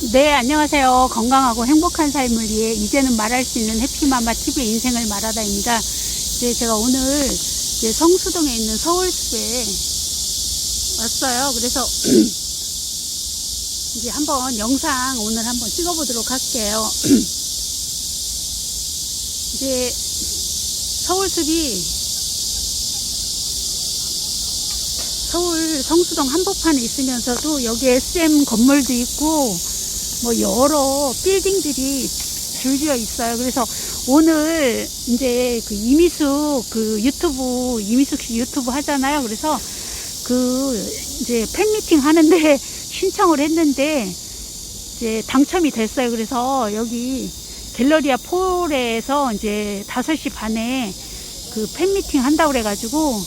네, 안녕하세요. 건강하고 행복한 삶을 위해 이제는 말할 수 있는 해피마마 TV의 인생을 말하다입니다. 네, 제가 오늘 이제 성수동에 있는 서울숲에 왔어요. 그래서 이제 한번 영상 오늘 한번 찍어보도록 할게요. 이제 서울숲이 서울 성수동 한복판에 있으면서도 여기 SM 건물도 있고 뭐 여러 빌딩들이 줄지어 있어요. 그래서 오늘 이제 그 이미숙 그 유튜브 이미숙 씨 유튜브 하잖아요. 그래서 그 이제 팬미팅 하는데 신청을 했는데 이제 당첨이 됐어요. 그래서 여기 갤러리아 폴에서 이제 5시 반에 그 팬미팅 한다고 그래가지고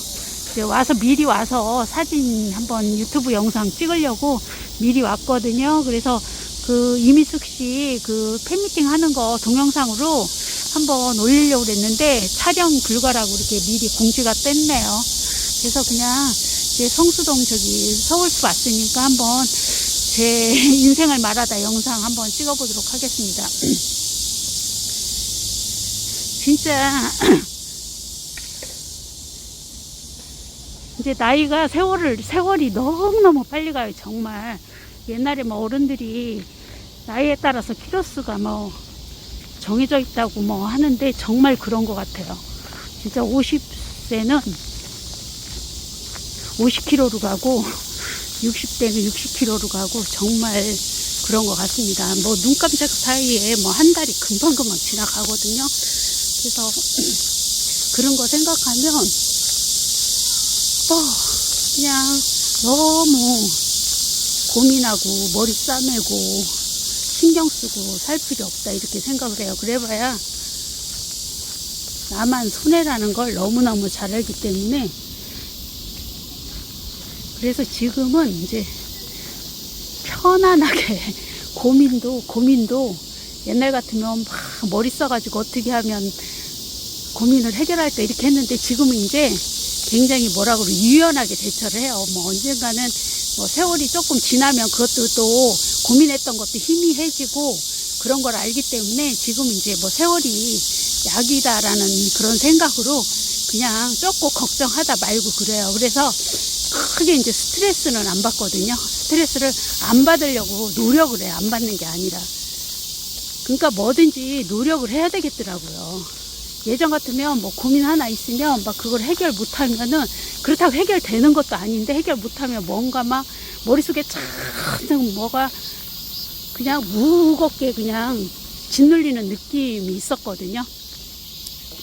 이제 와서 미리 와서 사진 한번 유튜브 영상 찍으려고 미리 왔거든요. 그래서 그 이미숙 씨 그 팬미팅 하는 거 동영상으로 한번 올리려고 그랬는데 촬영 불가라고 이렇게 미리 공지가 떴네요. 그래서 그냥 이제 성수동 저기 서울숲 왔으니까 한번 제 인생을 말하다 영상 한번 찍어보도록 하겠습니다. 진짜 이제 나이가 세월을 세월이 너무너무 빨리 가요 정말 옛날에 뭐 어른들이 나이에 따라서 키로수가 뭐 정해져 있다고 뭐 하는데 정말 그런 것 같아요. 진짜 50세는 50km로 가고 60대는 60km로 가고 정말 그런 것 같습니다. 뭐 눈 깜짝 사이에 뭐 한 달이 금방금방 지나가거든요. 그래서 그런 거 생각하면 어, 그냥 너무 고민하고 머리 싸매고 신경 쓰고 살 필요 없다 이렇게 생각을 해요. 그래봐야 나만 손해라는 걸 너무너무 잘 알기 때문에 그래서 지금은 이제 편안하게 고민도 고민도 옛날 같으면 막 머리 써가지고 어떻게 하면 고민을 해결할까 이렇게 했는데 지금은 이제 굉장히 뭐라 그러 유연하게 대처를 해요. 뭐 언젠가는 뭐 세월이 조금 지나면 그것도 또 고민했던 것도 희미해지고 그런 걸 알기 때문에 지금 이제 뭐 세월이 약이다라는 그런 생각으로 그냥 조금 걱정하다 말고 그래요. 그래서 크게 이제 스트레스는 안 받거든요. 스트레스를 안 받으려고 노력을 해요. 안 받는 게 아니라. 그러니까 뭐든지 노력을 해야 되겠더라고요. 예전 같으면 뭐 고민 하나 있으면 막 그걸 해결 못하면은 그렇다고 해결되는 것도 아닌데 해결 못하면 뭔가 막 머릿속에 잔뜩 뭐가 그냥 무겁게 그냥 짓눌리는 느낌이 있었거든요.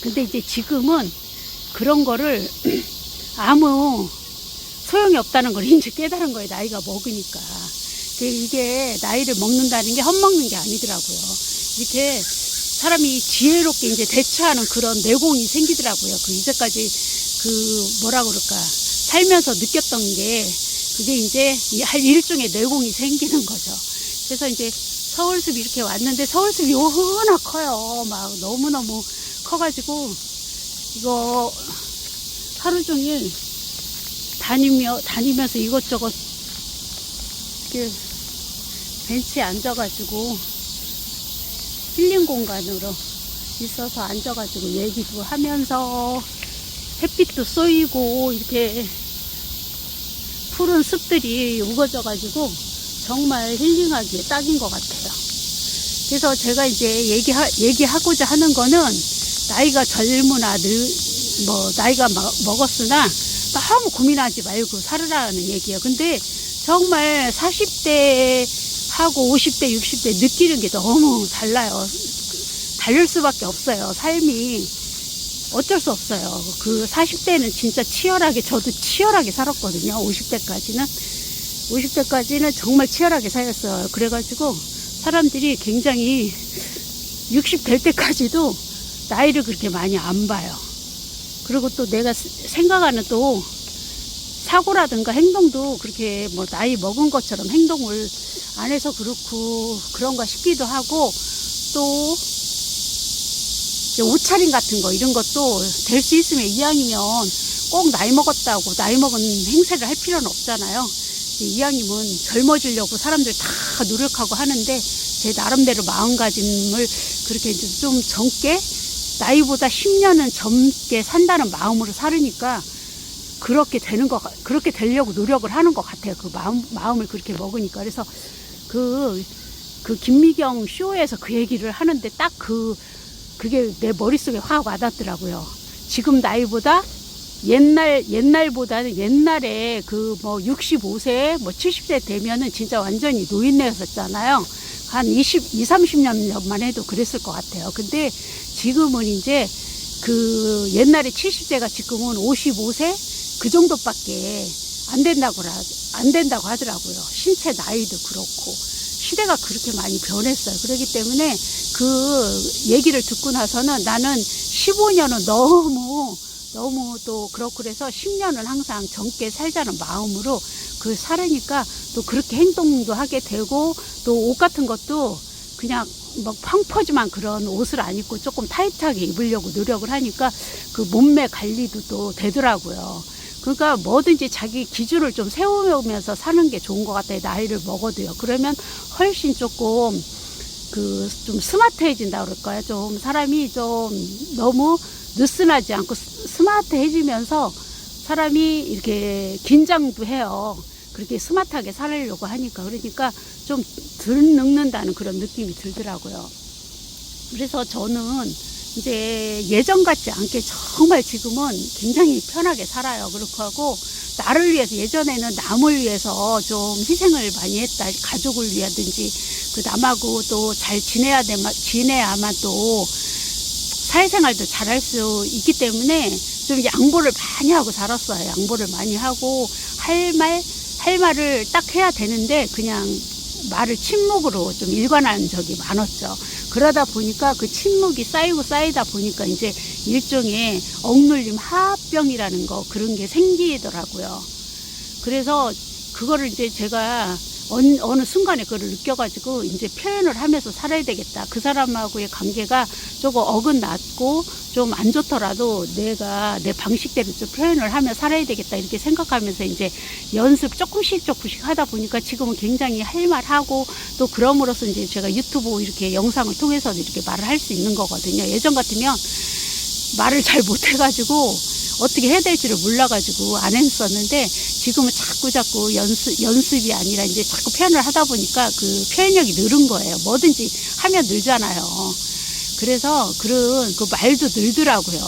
근데 이제 지금은 그런 거를 아무 소용이 없다는 걸 이제 깨달은 거예요. 나이가 먹으니까. 이게 나이를 먹는다는 게 헛먹는 게 아니더라고요. 이렇게 사람이 지혜롭게 이제 대처하는 그런 내공이 생기더라고요. 그 이제까지 그 뭐라 그럴까 살면서 느꼈던 게 그게 이제 할 일종의 내공이 생기는 거죠. 그래서 이제 서울숲 이렇게 왔는데 서울숲이 워낙 커요. 막 너무너무 커가지고 이거 하루 종일 다니며 다니면서 이것저것 이렇게 벤치에 앉아가지고 힐링 공간으로 있어서 앉아가지고 얘기도 하면서 햇빛도 쏘이고 이렇게 푸른 숲들이 우거져가지고 정말 힐링하기에 딱인 것 같아요. 그래서 제가 이제 얘기하, 얘기하고자 하는 거는 나이가 젊으나 늘, 뭐, 나이가 먹었으나 너무 고민하지 말고 살으라는 얘기예요. 근데 정말 40대 하고 50대, 60대 느끼는 게 너무 달라요. 다를 수밖에 없어요. 삶이 어쩔 수 없어요. 그 40대는 진짜 치열하게, 저도 치열하게 살았거든요. 50대까지는. 50대까지는 정말 치열하게 살았어요. 그래가지고 사람들이 굉장히 60 될 때까지도 나이를 그렇게 많이 안 봐요. 그리고 또 내가 생각하는 또 사고라든가 행동도 그렇게 뭐 나이 먹은 것처럼 행동을 안 해서 그렇고 그런가 싶기도 하고 또 옷차림 같은 거 이런 것도 될 수 있으면 이왕이면 꼭 나이 먹었다고 나이 먹은 행세를 할 필요는 없잖아요. 이왕님은 젊어지려고 사람들 다 노력하고 하는데 제 나름대로 마음가짐을 그렇게 좀 젊게 나이보다 10년은 젊게 산다는 마음으로 살으니까 그렇게 되는 거 그렇게 되려고 노력을 하는 것 같아요. 그 마음 마음을 그렇게 먹으니까 그래서 그 그 김미경 쇼에서 그 얘기를 하는데 딱 그 그게 내 머릿속에 확 와닿더라고요. 지금 나이보다 옛날 옛날보다는 옛날에 그 뭐 65세 뭐 70세 되면은 진짜 완전히 노인네였었잖아요. 한 20, 2, 30년 전만 해도 그랬을 것 같아요. 근데 지금은 이제 그 옛날에 70세가 지금은 55세 그 정도밖에 안 된다고 라- 안 된다고 하더라고요. 신체 나이도 그렇고 시대가 그렇게 많이 변했어요. 그렇기 때문에 그 얘기를 듣고 나서는 나는 15년은 너무 너무 또 그렇고 그래서 10년은 항상 젊게 살자는 마음으로 그 살으니까 또 그렇게 행동도 하게 되고 또 옷 같은 것도 그냥 막 펑퍼짐한 그런 옷을 안 입고 조금 타이트하게 입으려고 노력을 하니까 그 몸매 관리도 또 되더라고요. 그러니까 뭐든지 자기 기준을 좀 세우면서 사는 게 좋은 것 같아요. 나이를 먹어도요. 그러면 훨씬 조금 그 좀 스마트해진다 그럴까요? 좀 사람이 좀 너무 느슨하지 않고 스- 스마트해지면서 사람이 이렇게 긴장도 해요. 그렇게 스마트하게 살려고 하니까 그러니까 좀 덜 늙는다는 그런 느낌이 들더라고요. 그래서 저는 이제 예전 같지 않게 정말 지금은 굉장히 편하게 살아요. 그렇고 하고 나를 위해서 예전에는 남을 위해서 좀 희생을 많이 했다. 가족을 위하든지 그 남하고 또 잘 지내야 돼 지내야만 또 사회생활도 잘할 수 있기 때문에 좀 양보를 많이 하고 살았어요. 양보를 많이 하고 할 말, 할 말을 딱 해야 되는데 그냥 말을 침묵으로 좀 일관한 적이 많았죠. 그러다 보니까 그 침묵이 쌓이고 쌓이다 보니까 이제 일종의 억눌림 하합병이라는 거 그런 게 생기더라고요. 그래서 그거를 이제 제가 어느, 어느 순간에 그걸 느껴가지고 이제 표현을 하면서 살아야 되겠다. 그 사람하고의 관계가 조금 어긋났고 좀 안 좋더라도 내가 내 방식대로 좀 표현을 하며 살아야 되겠다. 이렇게 생각하면서 이제 연습 조금씩 조금씩 하다 보니까 지금은 굉장히 할 말 하고 또 그럼으로써 이제 제가 유튜브 이렇게 영상을 통해서 이렇게 말을 할 수 있는 거거든요. 예전 같으면 말을 잘 못해가지고 어떻게 해야 될지를 몰라가지고 안 했었는데 지금은 자꾸 자꾸 연습 연습이 아니라 이제 자꾸 표현을 하다 보니까 그 표현력이 늘은 거예요. 뭐든지 하면 늘잖아요. 그래서 그런 그 말도 늘더라고요.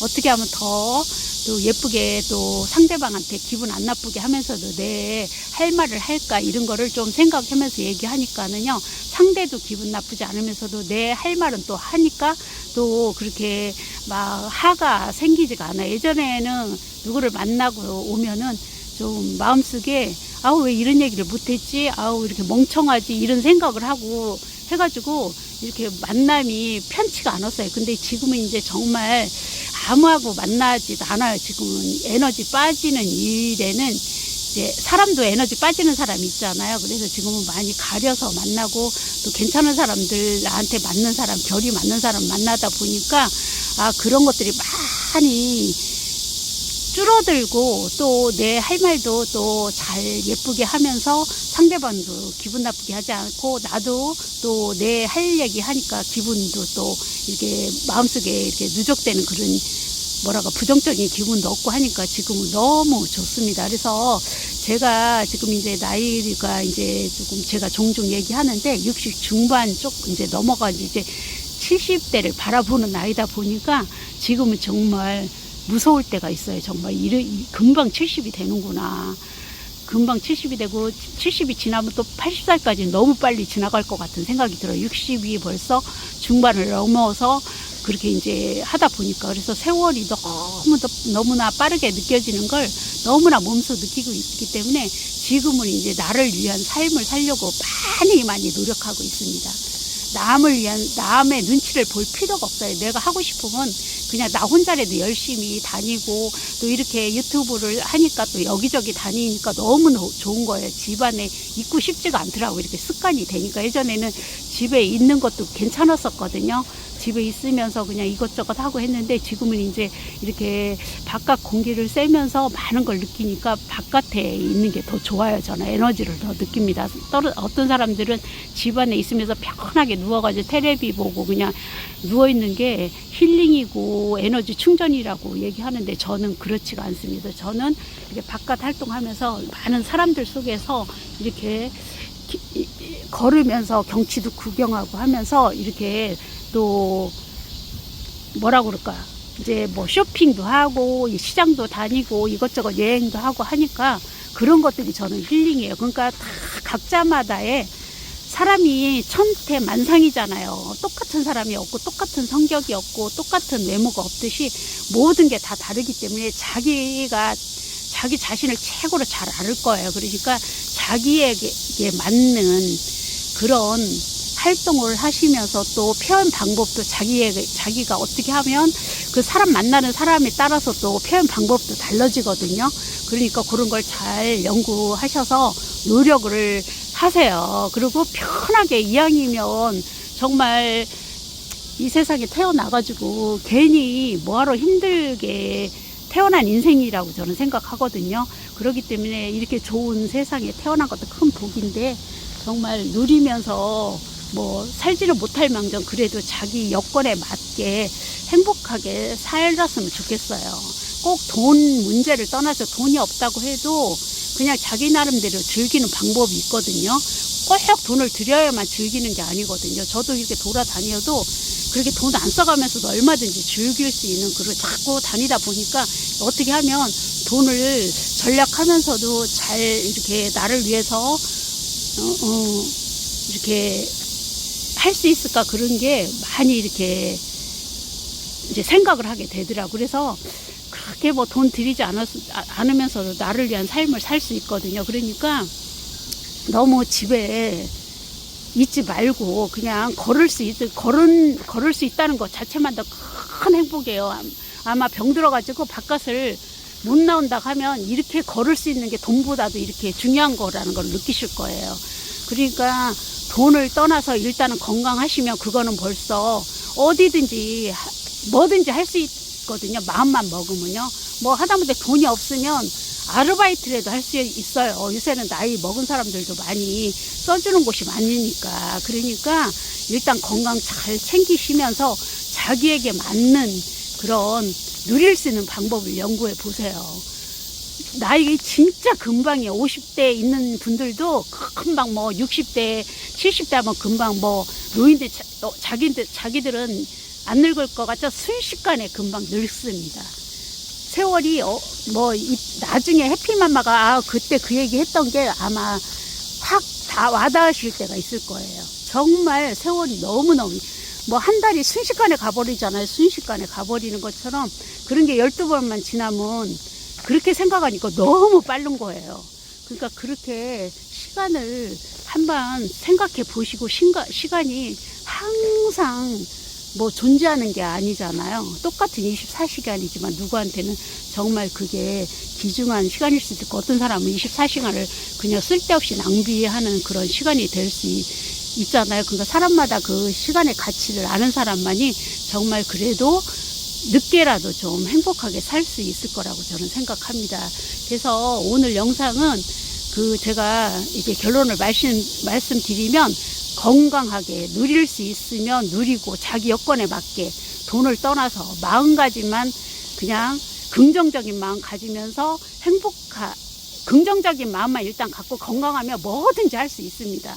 어떻게 하면 더 또 예쁘게 또 상대방한테 기분 안 나쁘게 하면서도 내 할 말을 할까 이런 거를 좀 생각하면서 얘기하니까는요 상대도 기분 나쁘지 않으면서도 내 할 말은 또 하니까 또 그렇게 막 화가 생기지가 않아요. 예전에는 누구를 만나고 오면은 좀 마음속에 아우 왜 이런 얘기를 못했지 아우 이렇게 멍청하지 이런 생각을 하고 해가지고 이렇게 만남이 편치가 않았어요. 근데 지금은 이제 정말 아무하고 만나지도 않아요. 지금은 에너지 빠지는 일에는 이제 사람도 에너지 빠지는 사람이 있잖아요. 그래서 지금은 많이 가려서 만나고 또 괜찮은 사람들 나한테 맞는 사람 결이 맞는 사람 만나다 보니까 아 그런 것들이 많이 줄어들고 또 내 할 말도 또 잘 예쁘게 하면서 상대방도 기분 나쁘게 하지 않고 나도 또 내 할 얘기 하니까 기분도 또 이렇게 마음속에 이렇게 누적되는 그런 뭐라고 부정적인 기분도 없고 하니까 지금은 너무 좋습니다. 그래서 제가 지금 이제 나이가 이제 조금 제가 종종 얘기하는데 60 중반 쪽 이제 넘어가 이제 70대를 바라보는 나이다 보니까 지금은 정말 무서울 때가 있어요. 정말 이르, 금방 70이 되는구나. 금방 70이 되고 70이 지나면 또 80살까지 너무 빨리 지나갈 것 같은 생각이 들어요. 60이 벌써 중반을 넘어서 그렇게 이제 하다 보니까 그래서 세월이 너무 너무나 빠르게 느껴지는 걸 너무나 몸소 느끼고 있기 때문에 지금은 이제 나를 위한 삶을 살려고 많이 많이 노력하고 있습니다. 남을 위한 남의 눈치를 볼 필요가 없어요. 내가 하고 싶으면 그냥 나 혼자라도 열심히 다니고 또 이렇게 유튜브를 하니까 또 여기저기 다니니까 너무 좋은 거예요. 집안에 있고 싶지가 않더라고 이렇게 습관이 되니까 예전에는 집에 있는 것도 괜찮았었거든요. 집에 있으면서 그냥 이것저것 하고 했는데 지금은 이제 이렇게 바깥 공기를 쐬면서 많은 걸 느끼니까 바깥에 있는 게 더 좋아요. 저는 에너지를 더 느낍니다. 떨어- 어떤 사람들은 집 안에 있으면서 편하게 누워가지고 테레비 보고 그냥 누워있는 게 힐링이고 에너지 충전이라고 얘기하는데 저는 그렇지가 않습니다. 저는 이렇게 바깥 활동하면서 많은 사람들 속에서 이렇게 걸으면서 경치도 구경하고 하면서 이렇게 또 뭐라 그럴까 이제 뭐 쇼핑도 하고 이 시장도 다니고 이것저것 여행도 하고 하니까 그런 것들이 저는 힐링이에요. 그러니까 다 각자마다의 사람이 천태 만상이잖아요. 똑같은 사람이 없고 똑같은 성격이 없고 똑같은 외모가 없듯이 모든 게 다 다르기 때문에 자기가 자기 자신을 최고로 잘 알을 거예요. 그러니까 자기에게 맞는 그런 활동을 하시면서 또 표현 방법도 자기에게 자기가 어떻게 하면 그 사람 만나는 사람에 따라서 또 표현 방법도 달라지거든요. 그러니까 그런 걸 잘 연구하셔서 노력을 하세요. 그리고 편하게 이왕이면 정말 이 세상에 태어나가지고 괜히 뭐하러 힘들게 태어난 인생이라고 저는 생각하거든요. 그렇기 때문에 이렇게 좋은 세상에 태어난 것도 큰 복인데 정말 누리면서 뭐 살지는 못할 망정 그래도 자기 여건에 맞게 행복하게 살았으면 좋겠어요. 꼭 돈 문제를 떠나서 돈이 없다고 해도 그냥 자기 나름대로 즐기는 방법이 있거든요. 꼭 돈을 들여야만 즐기는 게 아니거든요. 저도 이렇게 돌아다녀도 그렇게 돈 안 써가면서도 얼마든지 즐길 수 있는 그걸 자꾸 다니다 보니까 어떻게 하면 돈을 전략하면서도 잘 이렇게 나를 위해서 어, 어, 이렇게 할수 있을까 그런 게 많이 이렇게 이제 생각을 하게 되더라고. 그래서 그렇게 뭐 돈 들이지 않았, 아- 않으면서도 나를 위한 삶을 살 수 있거든요. 그러니까 너무 집에 있지 말고 그냥 걸을 수 있, 걸은, 걸을 수 있다는 것 자체만 더 큰 행복이에요. 암- 아마 병 들어가지고 바깥을 못 나온다 하면 이렇게 걸을 수 있는 게 돈보다도 이렇게 중요한 거라는 걸 느끼실 거예요. 그러니까 돈을 떠나서 일단은 건강하시면 그거는 벌써 어디든지 하- 뭐든지 할 수 있거든요. 마음만 먹으면요. 뭐 하다못해 돈이 없으면 아르바이트라도 할 수 있어요. 요새는 나이 먹은 사람들도 많이 써주는 곳이 많으니까. 그러니까 일단 건강 잘 챙기시면서 자기에게 맞는 그런 누릴 수 있는 방법을 연구해 보세요. 나이 진짜 금방이에요. 50대 있는 분들도 금방 뭐 60대, 70대 하면 금방 뭐 노인들 자, 어, 자기들 자기들은 안 늙을 것 같죠? 순식간에 금방 늙습니다. 세월이 어, 뭐 이- 나중에 해피마마가 아, 그때 그 얘기 했던 게 아마 확 다 와닿으실 때가 있을 거예요. 정말 세월이 너무너무 뭐 한 달이 순식간에 가버리잖아요. 순식간에 가버리는 것처럼 그런 게 12번만 지나면 그렇게 생각하니까 너무 빠른 거예요. 그러니까 그렇게 시간을 한번 생각해 보시고 신가, 시간이 항상 뭐 존재하는 게 아니잖아요. 똑같은 24시간이지만 누구한테는 정말 그게 귀중한 시간일 수도 있고 어떤 사람은 24시간을 그냥 쓸데없이 낭비하는 그런 시간이 될 수 있잖아요. 그러니까 사람마다 그 시간의 가치를 아는 사람만이 정말 그래도 늦게라도 좀 행복하게 살 수 있을 거라고 저는 생각합니다. 그래서 오늘 영상은 그 제가 이제 결론을 말씀, 말씀드리면 건강하게 누릴 수 있으면 누리고 자기 여건에 맞게 돈을 떠나서 마음가짐만 그냥 긍정적인 마음 가지면서 행복하, 긍정적인 마음만 일단 갖고 건강하면 뭐든지 할 수 있습니다.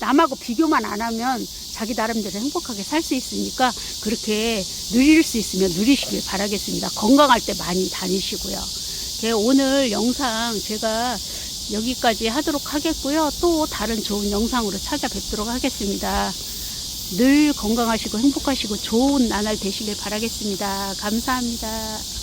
남하고 비교만 안 하면 자기 나름대로 행복하게 살 수 있으니까 그렇게 누릴 수 있으면 누리시길 바라겠습니다. 건강할 때 많이 다니시고요. 네, 오늘 영상 제가 여기까지 하도록 하겠고요. 또 다른 좋은 영상으로 찾아뵙도록 하겠습니다. 늘 건강하시고 행복하시고 좋은 나날 되시길 바라겠습니다. 감사합니다.